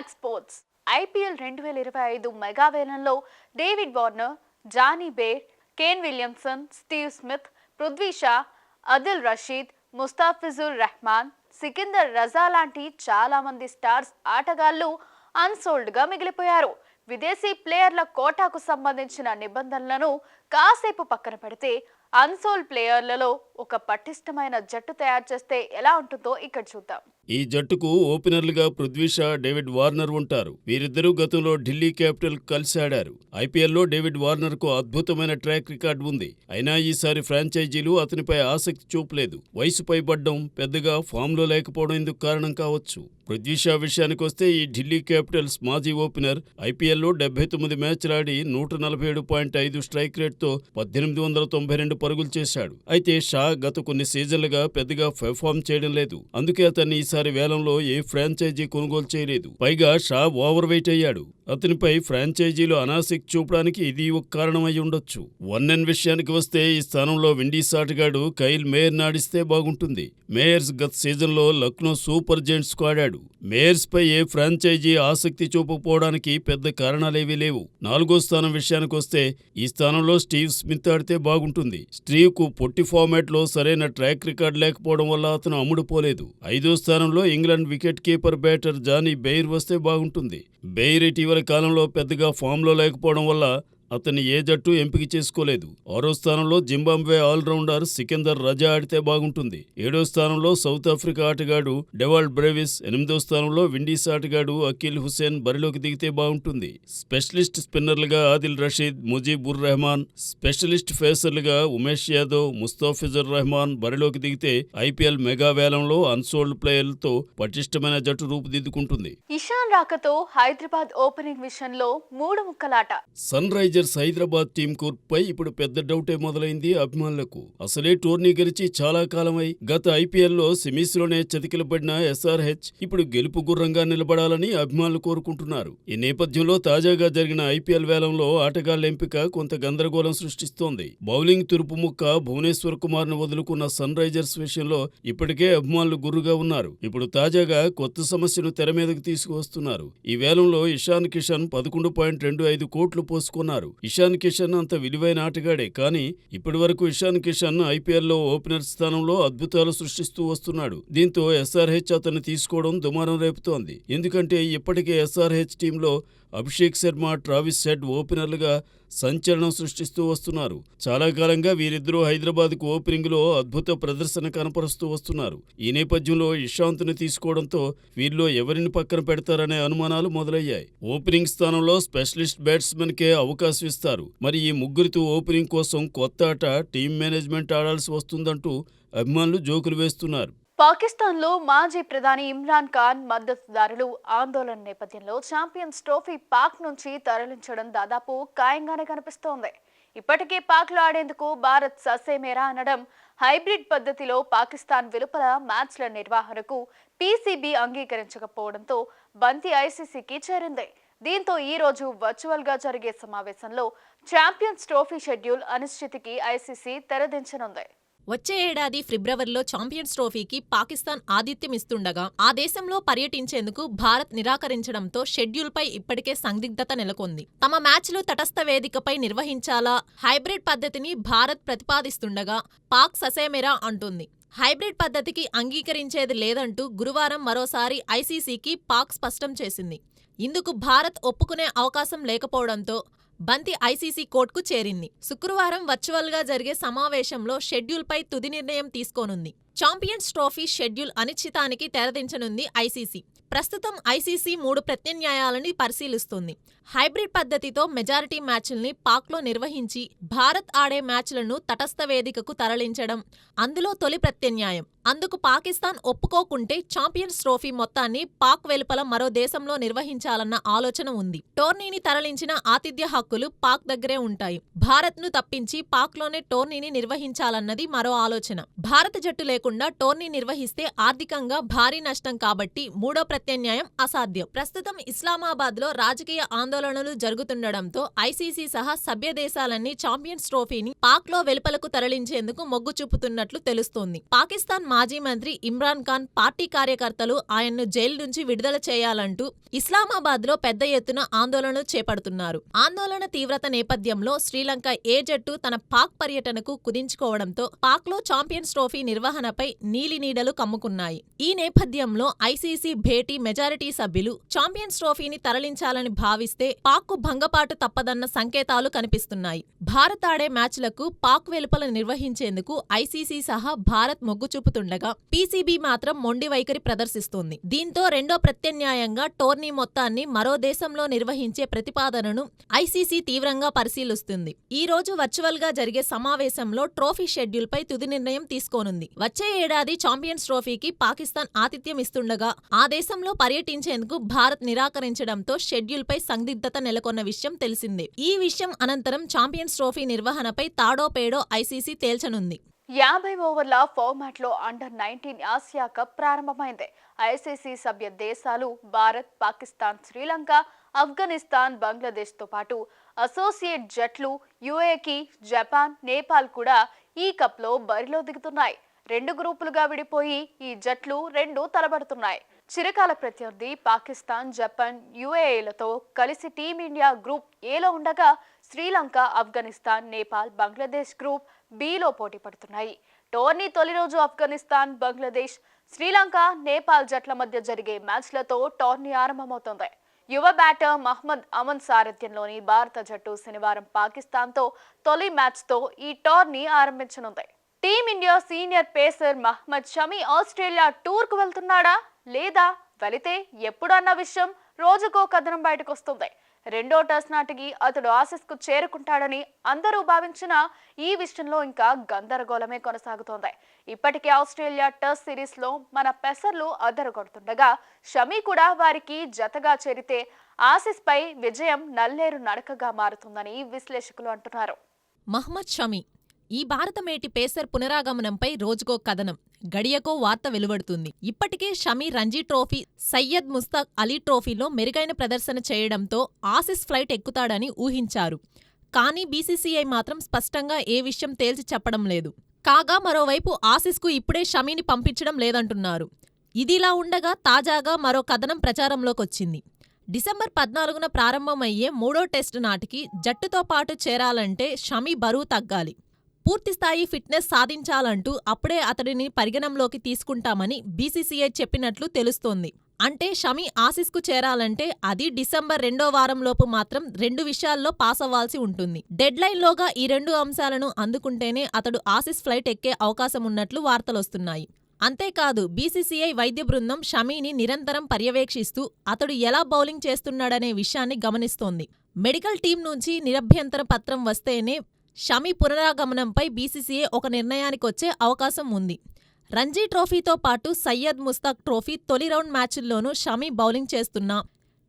Max sports IPL రెండు వేల ఇరవై ఐదు మెగా వేలంలో David Warner Jonny Bair Kane Williamson Steve Smith Prithvi Shaw Adil Rashid Mustafizur Rahman Sikandar Raza లాంటి చాలా మంది స్టార్స్ ఆటగాళ్ళు అన్సోల్డ్గా మిగిలిపోయారు. విదేశీ ప్లేయర్ల కోటాకు సంబంధించిన నిబంధనలను కాసేపు పక్కన పెడితే అన్సోల్డ్ ప్లేయర్లలో ఒక పటిష్టమైన జట్టు తయారు చేస్తే ఎలా ఉంటుందో ఇక్కడ చూద్దాం. ఈ జట్టుకు ఓపెనర్లుగా పృథ్వీషా డేవిడ్ వార్నర్ ఉంటారు. వీరిద్దరూ గతంలో ఢిల్లీ క్యాపిటల్ కలిసి ఆడారు. ఐపీఎల్లో డేవిడ్ వార్నర్కు అద్భుతమైన ట్రాక్ రికార్డు ఉంది. అయినా ఈసారి ఫ్రాంచైజీలు అతనిపై ఆసక్తి చూపలేదు. వయసుపై పడ్డం పెద్దగా ఫామ్లో లేకపోవడం ఇందుకు కారణం కావచ్చు. పృథ్వీషా విషయానికొస్తే ఈ ఢిల్లీ క్యాపిటల్స్ మాజీ ఓపెనర్ ఐపీఎల్లో డెబ్బై తొమ్మిది మ్యాచ్లాడి నూట నలభై ఏడు పాయింట్ ఐదు స్ట్రైక్ రేట్తో పద్దెనిమిది వందల తొంభై రెండు పరుగులు చేశాడు. అయితే షా గత కొన్ని సీజన్లుగా పెద్దగా పెర్ఫామ్ చేయడం లేదు. అందుకే అతన్ని ఈసారి వేలంలో ఏ ఫ్రాంచైజీ కొనుగోలు చేయలేదు. పైగా షా ఓవర్ వెయిట్ అయ్యాడు. అతనిపై ఫ్రాంచైజీలు అనాసక్తి చూపడానికి ఇది ఒక కారణం అయి ఉండొచ్చు. వన్ విషయానికి వస్తే ఈ స్థానంలో విండీస్ ఆటగాడు కైల్ మేయర్ నాడిస్తే బాగుంటుంది. మేయర్స్ గత సీజన్లో లక్నో సూపర్ జెంట్స్కు ఆడాడు. మేయర్స్ పై ఏ ఫ్రాంచైజీ ఆసక్తి చూపకపోవడానికి పెద్ద కారణాలేవీ లేవు. నాలుగో స్థానం విషయానికి వస్తే ఈ స్థానంలో స్టీవ్ స్మిత్ ఆడితే బాగుంటుంది. స్టీవ్కు పొట్టి ఫార్మాట్లో సరైన ట్రాక్ రికార్డ్ లేకపోవడం వల్ల అతను అమ్ముడుపోలేదు ఐదో స్థానంలో England wicket keeper batter Jonny Bair వస్తే బాగుంటుంది. బెయిర్ ఇటీవల కాలంలో పెద్దగా ఫామ్లో లేకపోవడం వల్ల అతన్ని ఏ జట్టు ఎంపిక చేసుకోలేదు. ఆరో స్థానంలో జింబాబ్వే ఆల్రౌండర్ సికిందర్ రజా ఆడితే బాగుంటుంది. ఏడో స్థానంలో సౌత్ ఆఫ్రికా ఆటగాడు డెవాల్డ్ బ్రేవిస్ ఎనిమిదో స్థానంలో విండీస్ ఆటగాడు అఖిల్ హుసేన్ బరిలోకి దిగితే బాగుంటుంది. స్పెషలిస్ట్ స్పిన్నర్లుగా ఆదిల్ రషీద్ ముజీబుర్ రెహమాన్ స్పెషలిస్ట్ ఫేసర్లుగా ఉమేష్ యాదవ్ ముస్తాఫిజుర్ రెహమాన్ బరిలోకి దిగితే ఐపీఎల్ మెగా వేలంలో అన్సోల్డ్ ప్లేయర్లతో పటిష్టమైన జట్టు రూపుదిద్దుకుంటుంది. ఇషాన్ రాకతో హైదరాబాద్ ఓపెనింగ్ విషయంలో మూడు ముక్కలాట. సన్ రైజర్స్ హైదరాబాద్ టీం పై ఇప్పుడు పెద్ద డౌటే మొదలైంది అభిమానులకు. అసలే టోర్నీ గెలిచి చాలా కాలమై గత ఐపీఎల్లో సెమీస్లోనే చతికిలబడిన ఎస్ఆర్హెచ్ ఇప్పుడు గెలుపు గుర్రంగా నిలబడాలని అభిమానులు కోరుకుంటున్నారు. ఈ నేపథ్యంలో తాజాగా జరిగిన ఐపీఎల్ వేలంలో ఆటగాళ్ళ ఎంపిక కొంత గందరగోళం సృష్టిస్తోంది. బౌలింగ్ తురుపు ముక్క భువనేశ్వర్ కుమార్ను వదులుకున్న సన్ రైజర్స్ విషయంలో ఇప్పటికే అభిమానులు గుర్రుగా ఉన్నారు. ఇప్పుడు తాజాగా కొత్త సమస్యను తెర మీదకు తీసుకువస్తున్నారు. ఈ వేలంలో ఇషాన్ కిషన్ పదకొండు పాయింట్ రెండు ఐదు కోట్లు పోసుకున్నారు. ఇషాన్ కిషన్ అంత విలువైన ఆటగాడే. కానీ ఇప్పటివరకు ఇషాన్ కిషన్ ఐపీఎల్లో ఓపెనర్ స్థానంలో అద్భుతాలు సృష్టిస్తూ వస్తున్నాడు. దీంతో ఎస్ఆర్హెచ్ అతన్ని తీసుకోవడం దుమారం రేపుతోంది. ఎందుకంటే ఇప్పటికే ఎస్ఆర్హెచ్ టీంలో అభిషేక్ శర్మ ట్రావిస్ సెడ్ ఓపెనర్లుగా సంచలనం సృష్టిస్తూ వస్తున్నారు. చాలా కాలంగా వీరిద్దరూ హైదరాబాద్కు ఓపెనింగ్లో అద్భుత ప్రదర్శన కనపరుస్తూ వస్తున్నారు. ఈ నేపథ్యంలో ఇషాంత్ని తీసుకోవడంతో వీరిలో ఎవరిని పక్కన పెడతారనే అనుమానాలు మొదలయ్యాయి. ఓపెనింగ్ స్థానంలో స్పెషలిస్ట్ బ్యాట్స్మెన్కే అవకాశం ఇస్తారు. మరి ఈ ముగ్గురితో ఓపెనింగ్ కోసం కొత్త ఆట టీం మేనేజ్మెంట్ ఆడాల్సి వస్తుందంటూ అభిమానులు జోకులు వేస్తున్నారు. పాకిస్తాన్లో మాజీ ప్రధాని ఇమ్రాన్ ఖాన్ మద్దతుదారులు ఆందోళన నేపథ్యంలో ఛాంపియన్స్ ట్రోఫీ పాక్ నుంచి తరలించడం దాదాపు ఖాయంగానే కనిపిస్తోంది. ఇప్పటికే పాక్లో ఆడేందుకు భారత్ ససేమేరా అనడం హైబ్రిడ్ పద్ధతిలో పాకిస్తాన్ వెలుపల మ్యాచ్ల నిర్వహణకు పీసీబీ అంగీకరించకపోవడంతో బంతి ఐసీసీకి చేరింది. దీంతో ఈ రోజు వర్చువల్గా జరిగే సమావేశంలో ఛాంపియన్స్ ట్రోఫీ షెడ్యూల్ అనిశ్చితికి ఐసీసీ తెరదించనుంది. వచ్చే ఏడాది ఫిబ్రవరిలో ఛాంపియన్స్ ట్రోఫీకి పాకిస్తాన్ ఆతిథ్యం ఇస్తుండగా ఆ దేశంలో పర్యటించేందుకు భారత్ నిరాకరించడంతో షెడ్యూల్పై ఇప్పటికే సందిగ్ధత నెలకొంది. తమ మ్యాచ్లు తటస్థ వేదికపై నిర్వహించాలా హైబ్రిడ్ పద్ధతిని భారత్ ప్రతిపాదిస్తుండగా పాక్ ససేమెరా అంటుంది. హైబ్రిడ్ పద్ధతికి అంగీకరించేది లేదంటూ గురువారం మరోసారి ఐసీసీకి పాక్ స్పష్టం చేసింది. ఇందుకు భారత్ ఒప్పుకునే అవకాశం లేకపోవడంతో బంతి ఐసీసీ కోర్టుకు చేరింది. శుక్రవారం వర్చువల్గా జరిగే సమావేశంలో షెడ్యూల్పై తుది నిర్ణయం తీసుకోనుంది. చాంపియన్స్ ట్రోఫీ షెడ్యూల్ అనిశ్చితానికి తెరదించనుంది ఐసీసీ. ప్రస్తుతం ఐసీసీ మూడు ప్రత్యామ్నాయాలని పరిశీలిస్తుంది. హైబ్రిడ్ పద్ధతితో మెజారిటీ మ్యాచ్ల్ని పాక్లో నిర్వహించి భారత్ ఆడే మ్యాచ్లను తటస్థ వేదికకు తరలించడం అందులో తొలి ప్రత్యామ్నాయం. అందుకు పాకిస్తాన్ ఒప్పుకోకుంటే ఛాంపియన్స్ ట్రోఫీ మొత్తాన్ని పాక్ వెలుపల మరో దేశంలో నిర్వహించాలన్న ఆలోచన ఉంది. టోర్నీని తరలించిన ఆతిథ్య హక్కులు పాక్ దగ్గరే ఉంటాయి. భారత్ను తప్పించి పాక్లోనే టోర్నీని నిర్వహించాలన్నది మరో ఆలోచన. భారత జట్టు లేకుండా టోర్నీ నిర్వహిస్తే ఆర్థికంగా భారీ నష్టం కాబట్టి మూడో ప్రత్యామ్నాయం అసాధ్యం. ప్రస్తుతం ఇస్లామాబాద్లో రాజకీయ ఆందోళనలు జరుగుతుండటంతో ఐసీసీ సహా సభ్య దేశాలన్నీ ఛాంపియన్స్ ట్రోఫీని పాక్లో వెలుపలకు తరలించేందుకు మొగ్గు చూపుతున్నట్లు తెలుస్తోంది. పాకిస్తాన్ మాజీ మంత్రి ఇమ్రాన్ ఖాన్ పార్టీ కార్యకర్తలు ఆయన్ను జైలు నుంచి విడుదల చేయాలంటూ ఇస్లామాబాద్లో పెద్ద ఎత్తున ఆందోళనలు చేపడుతున్నారు. ఆందోళన తీవ్రత నేపథ్యంలో శ్రీలంక ఏ జట్టు తన పాక్ పర్యటనకు కుదించుకోవడంతో పాక్లో ఛాంపియన్స్ ట్రోఫీ నిర్వహణపై నీలినీడలు కమ్ముకున్నాయి. ఈ నేపథ్యంలో ఐసీసీ భేటీ మెజారిటీ సభ్యులు ఛాంపియన్స్ ట్రోఫీని తరలించాలని భావిస్తే పాక్కు భంగపాటు తప్పదన్న సంకేతాలు కనిపిస్తున్నాయి. భారత్ ఆడే మ్యాచ్లకు పాక్ వెలుపల నిర్వహించేందుకు ఐసీసీ సహా భారత్ మొగ్గు చూపుతుంది చూపుతుండగా పీసీబీ మాత్రం మొండి వైఖరి ప్రదర్శిస్తోంది. దీంతో రెండో ప్రత్యామ్నాయంగా టోర్నీ మొత్తాన్ని మరో దేశంలో నిర్వహించే ప్రతిపాదనను ఐసీసీ తీవ్రంగా పరిశీలిస్తుంది. ఈ రోజు వర్చువల్గా జరిగే సమావేశంలో ట్రోఫీ షెడ్యూల్ పై తుది నిర్ణయం తీసుకోనుంది. వచ్చే ఏడాది చాంపియన్స్ ట్రోఫీకి పాకిస్తాన్ ఆతిథ్యం ఇస్తుండగా ఆ దేశంలో పర్యటించేందుకు భారత్ నిరాకరించడంతో షెడ్యూల్ పై సందిగ్ధత నెలకొన్న విషయం తెలిసిందే. ఈ విషయం అనంతరం చాంపియన్స్ ట్రోఫీ నిర్వహణపై తాడోపేడో ఐసీసీ తేల్చనుంది. యాభై ఓవర్ల ఫార్మాట్లో అండర్ నైన్టీన్ ఆసియా కప్ ప్రారంభమైంది. ఐసీసీ సభ్య దేశాలు భారత్ పాకిస్తాన్ శ్రీలంక ఆఫ్ఘనిస్తాన్ బంగ్లాదేశ్తో పాటు అసోసియేట్ జట్లు యుఏకి జపాన్ నేపాల్ కూడా ఈ కప్లో బరిలో దిగుతున్నాయి. రెండు గ్రూపులుగా విడిపోయి ఈ జట్లు రెండు తలబడుతున్నాయి. చిరకాల ప్రత్యర్థి పాకిస్తాన్ జపాన్ యుఏఏలతో కలిసి టీమిండియా గ్రూప్ ఏలో ఉండగా శ్రీలంక ఆఫ్ఘనిస్తాన్ నేపాల్ బంగ్లాదేశ్ గ్రూప్ బిలో పోటీ పడుతున్నాయి. టోర్నీ తొలి రోజు ఆఫ్ఘనిస్తాన్ బంగ్లాదేశ్ శ్రీలంక నేపాల్ జట్ల మధ్య జరిగే మ్యాచ్లతో టోర్నీ ఆరంభమవుతోంది. యువ బ్యాటర్ మహ్మద్ అమన్ సారథ్యంలోని భారత జట్టు శనివారం పాకిస్తాన్తో తొలి మ్యాచ్తో ఈ tourney ఆరంభించనుంది. Team India senior pacer Mohammed Shami Australia టూర్కు వెళ్తున్నాడా? లేదా? వెళితే ఎప్పుడు అన్న విషయం రోజుకో కథనం బయటకు వస్తుంది రెండో టెస్ట్ నాటికి అతడు ఆసిస్కు చేరుకుంటాడని అందరూ భావించిన ఈ విషయంలో ఇంకా గందరగోళమే కొనసాగుతోంది. ఇప్పటికే ఆస్ట్రేలియా టెస్ట్ సిరీస్లో మన పెసర్లు అదరగొడుతుండగా షమీ కూడా వారికి జతగా చేరితే ఆసీస్ పై విజయం నల్లేరు నడకగా మారుతుందని విశ్లేషకులు అంటున్నారు. మహ్మద్ షమీ ఈ భారత మేటి పేసర్ పునరాగమనంపై రోజుకో కథనం. గడియకో వార్త వెలువడుతుంది. ఇప్పటికే షమీ రంజీ ట్రోఫీ సయ్యద్ ముస్తాక్ అలీ ట్రోఫీలో మెరుగైన ప్రదర్శన చేయడంతో ఆసిస్ ఫ్లైట్ ఎక్కుతాడని ఊహించారు. కానీ బీసీసీఐ మాత్రం స్పష్టంగా ఏ విషయం తేల్చి చెప్పడం లేదు. కాగా మరోవైపు ఆసిస్కు ఇప్పుడే షమీని పంపించడం లేదంటున్నారు. ఇదిలా ఉండగా తాజాగా మరో కథనం ప్రచారంలోకొచ్చింది. డిసెంబర్ పద్నాలుగున ప్రారంభమయ్యే మూడో టెస్టు నాటికి జట్టుతో పాటు చేరాలంటే షమీ బరువు తగ్గాలి. పూర్తిస్థాయి ఫిట్నెస్ సాధించాలంటూ అప్పుడే అతడిని పరిగణంలోకి తీసుకుంటామని బీసీసీఐ చెప్పినట్లు తెలుస్తోంది. అంటే షమి ఆసిస్కు చేరాలంటే అది డిసెంబర్ రెండో వారంలోపు మాత్రం రెండు విషయాల్లో పాస్ అవ్వాల్సి ఉంటుంది. డెడ్లైన్లోగా ఈ రెండు అంశాలను అందుకుంటేనే అతడు ఆసిస్ ఫ్లైట్ ఎక్కే అవకాశం ఉన్నట్లు వార్తలొస్తున్నాయి. అంతేకాదు బీసీసీఐ వైద్య బృందం షమీని నిరంతరం పర్యవేక్షిస్తూ అతడు ఎలా బౌలింగ్ చేస్తున్నాడనే విషయాన్ని గమనిస్తోంది. మెడికల్ టీం నుంచి నిరభ్యంతర పత్రం వస్తేనే షమి పునరాగమనంపై బీసీసీఐ ఒక నిర్ణయానికొచ్చే అవకాశం ఉంది. రంజీ ట్రోఫీతో పాటు సయ్యద్ ముస్తాక్ ట్రోఫీ తొలి రౌండ్ మ్యాచుల్లోనూ షమి బౌలింగ్ చేస్తున్నా.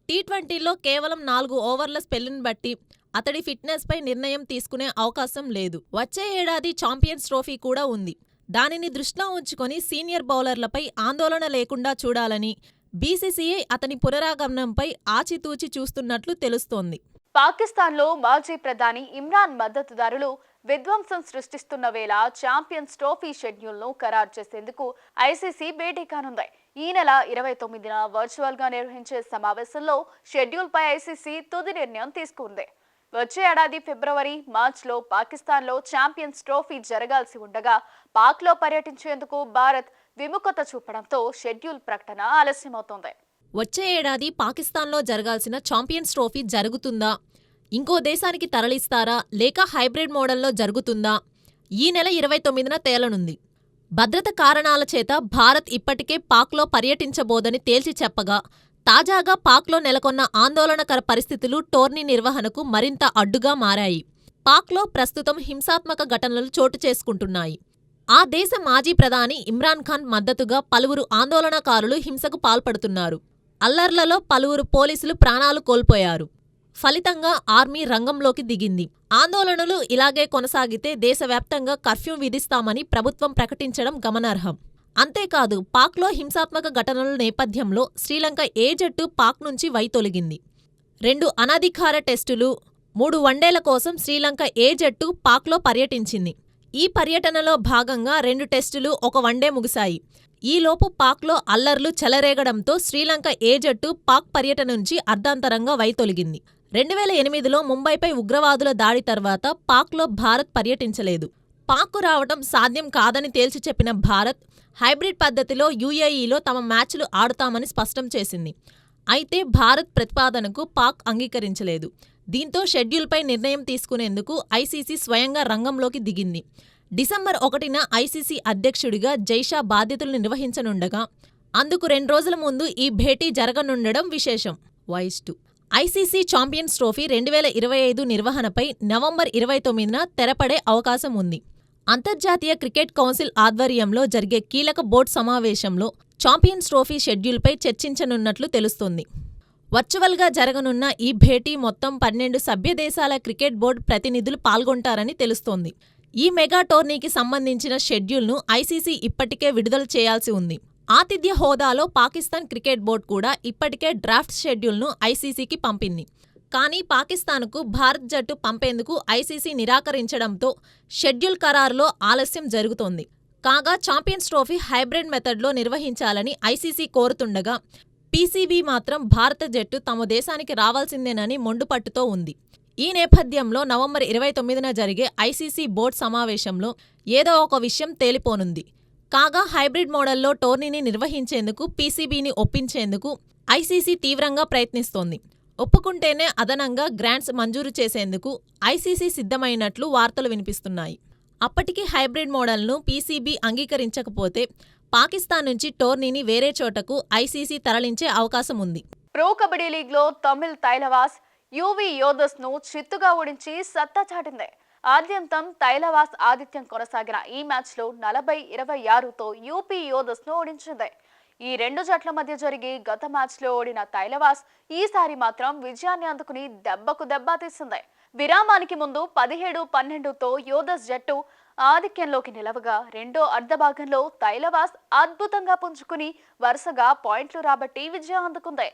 టీ ట్వంటీలో కేవలం నాలుగు ఓవర్ల స్పెల్లిని బట్టి అతడి ఫిట్నెస్పై నిర్ణయం తీసుకునే అవకాశం లేదు. వచ్చే ఏడాది ఛాంపియన్స్ ట్రోఫీ కూడా ఉంది. దానిని దృష్టిలో ఉంచుకొని సీనియర్ బౌలర్లపై ఆందోళన లేకుండా చూడాలని బీసీసీఐ అతని పునరాగమనంపై ఆచితూచి చూస్తున్నట్లు తెలుస్తోంది. పాకిస్తాన్లో మాజీ ప్రధాని ఇమ్రాన్ మద్దతుదారులు విధ్వంసం సృష్టిస్తున్న వేళ ఛాంపియన్స్ ట్రోఫీ షెడ్యూల్ను ఖరారు చేసేందుకు ఐసీసీ భేటీ కానుంది. ఈ నెల ఇరవై తొమ్మిదిన వర్చువల్గా నిర్వహించే సమావేశంలో షెడ్యూల్పై ఐసీసీ తుది నిర్ణయం తీసుకుంది. వచ్చే ఏడాది ఫిబ్రవరి మార్చ్లో పాకిస్తాన్లో ఛాంపియన్స్ ట్రోఫీ జరగాల్సి ఉండగా పాక్లో పర్యటించేందుకు భారత్ విముఖత చూపడంతో షెడ్యూల్ ప్రకటన ఆలస్యమవుతోంది. వచ్చే ఏడాది పాకిస్తాన్లో జరగాల్సిన ఛాంపియన్స్ ట్రోఫీ జరుగుతుందా? ఇంకో దేశానికి తరలిస్తారా? లేక హైబ్రిడ్ మోడల్లో జరుగుతుందా? ఈ నెల ఇరవై తొమ్మిదిన తేలనుంది. భద్రత కారణాల చేత భారత్ ఇప్పటికే పాక్లో పర్యటించబోదని తేల్చి చెప్పగా తాజాగా పాక్లో నెలకొన్న ఆందోళనకర పరిస్థితులు టోర్నీ నిర్వహణకు మరింత అడ్డుగా మారాయి. పాక్లో ప్రస్తుతం హింసాత్మక ఘటనలు చోటు చేసుకుంటున్నాయి. ఆ దేశ మాజీ ప్రధాని ఇమ్రాన్ ఖాన్ మద్దతుగా పలువురు ఆందోళనకారులు హింసకు పాల్పడుతున్నారు. అల్లర్లలో పలువురు పోలీసులు ప్రాణాలు కోల్పోయారు. ఫలితంగా ఆర్మీ రంగంలోకి దిగింది. ఆందోళనలు ఇలాగే కొనసాగితే దేశవ్యాప్తంగా కర్ఫ్యూ విధిస్తామని ప్రభుత్వం ప్రకటించడం గమనార్హం. అంతేకాదు పాక్లో హింసాత్మక ఘటనల నేపథ్యంలో శ్రీలంక ఏ జట్టు పాక్ నుంచి వైతొలిగింది రెండు అనధికార టెస్టులు మూడు వన్డేల కోసం శ్రీలంక ఏ జట్టు పాక్లో పర్యటించింది? ఈ పర్యటనలో భాగంగా రెండు టెస్టులు ఒక వన్డే ముగిశాయి. ఈలోపు పాక్లో అల్లర్లు చెలరేగడంతో శ్రీలంక ఏ జట్టు పాక్ పర్యటన నుంచి అర్ధాంతరంగా వైతొలిగింది. రెండు వేల ఎనిమిదిలో ముంబైపై ఉగ్రవాదుల దాడి తర్వాత పాక్లో భారత్ పర్యటించలేదు. పాక్కు రావటం సాధ్యం కాదని తేల్చి చెప్పిన భారత్ హైబ్రిడ్ పద్ధతిలో యూఏఈలో తమ మ్యాచ్లు ఆడుతామని స్పష్టం చేసింది. అయితే భారత్ ప్రతిపాదనకు పాక్ అంగీకరించలేదు. దీంతో షెడ్యూల్పై నిర్ణయం తీసుకునేందుకు ఐసీసీ స్వయంగా రంగంలోకి దిగింది. డిసెంబర్ ఒకటిన ఐసీసీ అధ్యక్షుడిగా జైషా బాధ్యతలు నిర్వహించనుండగా అందుకు రెండు రోజుల ముందు ఈ భేటీ జరగనుండడం విశేషం. Voice to ICC champions trophy రెండు వేల ఇరవై ఐదు నిర్వహణపై నవంబర్ ఇరవై తొమ్మిదిన తెరపడే అవకాశం ఉంది. అంతర్జాతీయ క్రికెట్ కౌన్సిల్ ఆధ్వర్యంలో జరిగే కీలక బోర్డు సమావేశంలో ఛాంపియన్స్ ట్రోఫీ షెడ్యూల్పై చర్చించనున్నట్లు తెలుస్తోంది. వర్చువల్గా జరగనున్న ఈ భేటీ మొత్తం పన్నెండు సభ్యదేశాల క్రికెట్ బోర్డు ప్రతినిధులు పాల్గొంటారని తెలుస్తోంది. ఈ మెగా టోర్నీకి సంబంధించిన షెడ్యూల్ను ఐసీసీ ఇప్పటికే విడుదల చేయాల్సి ఉంది. ఆతిథ్య హోదాలో పాకిస్తాన్ క్రికెట్ బోర్డు కూడా ఇప్పటికే డ్రాఫ్ట్ షెడ్యూల్ను ఐసీసీకి పంపింది. కానీ పాకిస్తాన్కు భారత్ జట్టు పంపేందుకు ఐసీసీ నిరాకరించడంతో షెడ్యూల్ ఖరారులో ఆలస్యం జరుగుతోంది. కాగా ఛాంపియన్స్ ట్రోఫీ హైబ్రిడ్ మెథడ్లో నిర్వహించాలని ఐసీసీ కోరుతుండగా పీసీబీ మాత్రం భారత జట్టు తమ దేశానికి రావాల్సిందేనని మొండుపట్టుతో ఉంది. ఈ నేపథ్యంలో నవంబర్ ఇరవై తొమ్మిదిన జరిగే ఐసీసీ బోర్డు సమావేశంలో ఏదో ఒక విషయం తేలిపోనుంది. కాగా హైబ్రిడ్ మోడల్లో టోర్నీని నిర్వహించేందుకు పీసీబీని ఒప్పించేందుకు ఐసీసీ తీవ్రంగా ప్రయత్నిస్తోంది. ఒప్పుకుంటేనే అదనంగా గ్రాంట్స్ మంజూరు చేసేందుకు ఐసీసీ సిద్ధమైనట్లు వార్తలు వినిపిస్తున్నాయి. అప్పటికి హైబ్రిడ్ మోడల్ను పీసీబీ అంగీకరించకపోతే పాకిస్తాన్ నుంచి టోర్నీని వేరే చోటకు ఐసీసీ తరలించే అవకాశం ఉంది ప్రో కబడ్డీ లీగ్లో తమిళ్ తైలవాస్ యువి యోధస్ను చిత్తుగా ఓడించి సత్తా చాటింది. ఆద్యంతం తైలవాస్ ఆదిత్యం కొనసాగిన ఈ మ్యాచ్లో నలభై ఇరవై ఆరుతో యూపీ యోధస్ను ఓడించింది. ఈ రెండు జట్ల మధ్య జరిగి గత మ్యాచ్లో ఓడిన తైలవాస్ ఈసారి మాత్రం విజయాన్ని అందుకుని దెబ్బకు దెబ్బ తీసింది. విరామానికి ముందు పదిహేడు పన్నెండుతో యోధస్ జట్టు ఆధిక్యంలోకి నిలవగా రెండో అర్ధ భాగంలో తైలవాస్ అద్భుతంగా పుంజుకుని వరుసగా పాయింట్లు రాబట్టి విజయం అందుకుంది.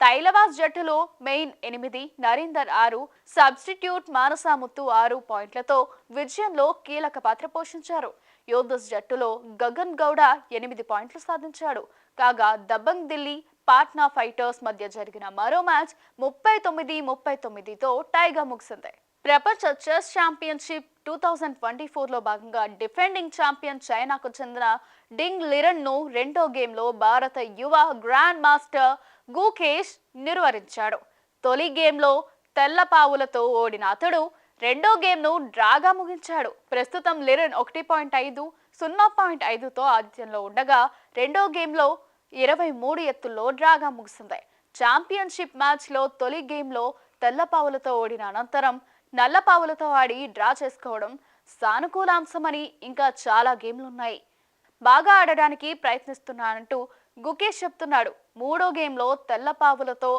తైలవాస్ జట్టులో మెయిన్ ఎనిమిది నరీందర్ ఆరు సబ్స్టిట్యూట్ మానసాముత్తు ఆరు పాయింట్లతో విజయంలో కీలక పాత్ర పోషించారు. యోధస్ జట్టులో గగన్ గౌడ ఎనిమిది పాయింట్లు సాధించాడు. కాగా దబంగ్ ఢిల్లీ పాట్నా ఫైటర్స్ మధ్య జరిగిన మరో మ్యాచ్ ముప్పై తొమ్మిది ముప్పై తొమ్మిదితో టైగా ముగిసింది. ప్రపంచ chess championship two thousand twenty ఫోర్లో భాగంగా డిఫెండింగ్ ఛాంపియన్ చైనాకు చెందిన డింగ్ లిరన్ను రెండో గేమ్లో భారత యువ గ్రాండ్ మాస్టర్ గుకేష్ నిర్వహించాడు తొలి గేమ్లో తెల్లపావులతో ఓడిన అతడు రెండో గేమ్ను డ్రాగా ముగించాడు. ప్రస్తుతం లిరన్ ఒకటి పాయింట్ ఐదు సున్నా పాయింట్ ఐదుతో ఆధిత్యంలో ఉండగా రెండో గేమ్లో ఇరవై మూడు ఎత్తుల్లో డ్రాగా ముగిసింది. ఛాంపియన్షిప్ మ్యాచ్లో తొలి గేమ్లో తెల్లపావులతో ఓడిన అనంతరం నల్లపావులతో ఆడి డ్రా చేసుకోవడం సానుకూలాంశమని ఇంకా చాలా గేమ్లున్నాయి. బాగా ఆడడానికి ప్రయత్నిస్తున్నానంటూ గుకేష్ చెప్తున్నాడు. మూడో గేమ్లో తెల్లపావులతో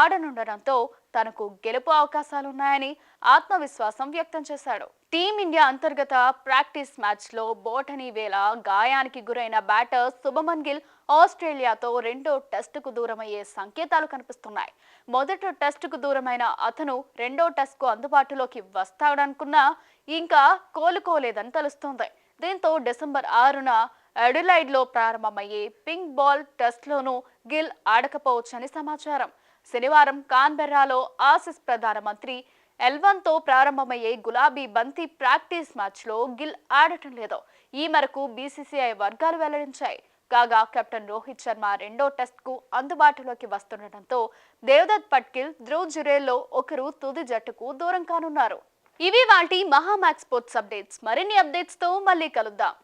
ఆడనుండడంతో తనకు గెలుపు అవకాశాలున్నాయని ఆత్మవిశ్వాసం వ్యక్తం చేశాడు. టీమిండియా అంతర్గత ప్రాక్టీస్ మ్యాచ్లో బోటనీ వేళ గాయానికి గురైన బ్యాటర్ శుభమన్ గిల్ ఆస్ట్రేలియాతో రెండో టెస్టుకు దూరమయ్యే సంకేతాలు కనిపిస్తున్నాయి. మొదటి టెస్టుకు దూరమైన అతను రెండో టెస్ట్కు అందుబాటులోకి వస్తాడనుకున్నా ఇంకా కోలుకోలేదని తెలుస్తోంది. దీంతో డిసెంబర్ ఆరున అడిలైడ్లో ప్రారంభమయ్యే పింక్ బాల్ టెస్ట్లోనూ గిల్ ఆడకపోవచ్చని సమాచారం. శనివారం కాన్బెర్రాలో ఆసిస్ ప్రధానమంత్రి ఎల్వన్తో ప్రారంభమయ్యే గులాబీ బంతి ప్రాక్టీస్ మ్యాచ్లో గిల్ ఆడటం లేదు. ఈ మేరకు బీసీసీఐ వర్గాలు వెల్లడించాయి. కాగా కెప్టెన్ రోహిత్ శర్మ రెండో టెస్ట్కు అందుబాటులోకి వస్తుండటంతో దేవదత్ పట్కిల్ ధ్రువ్ జురేల్లో ఒకరు తుది జట్టుకు దూరం కానున్నారు. ఇవి వాటి మహామాక్స్ స్పోర్ట్స్ అప్డేట్స్. మరిన్ని అప్డేట్స్తో మళ్ళీ కలుద్దాం.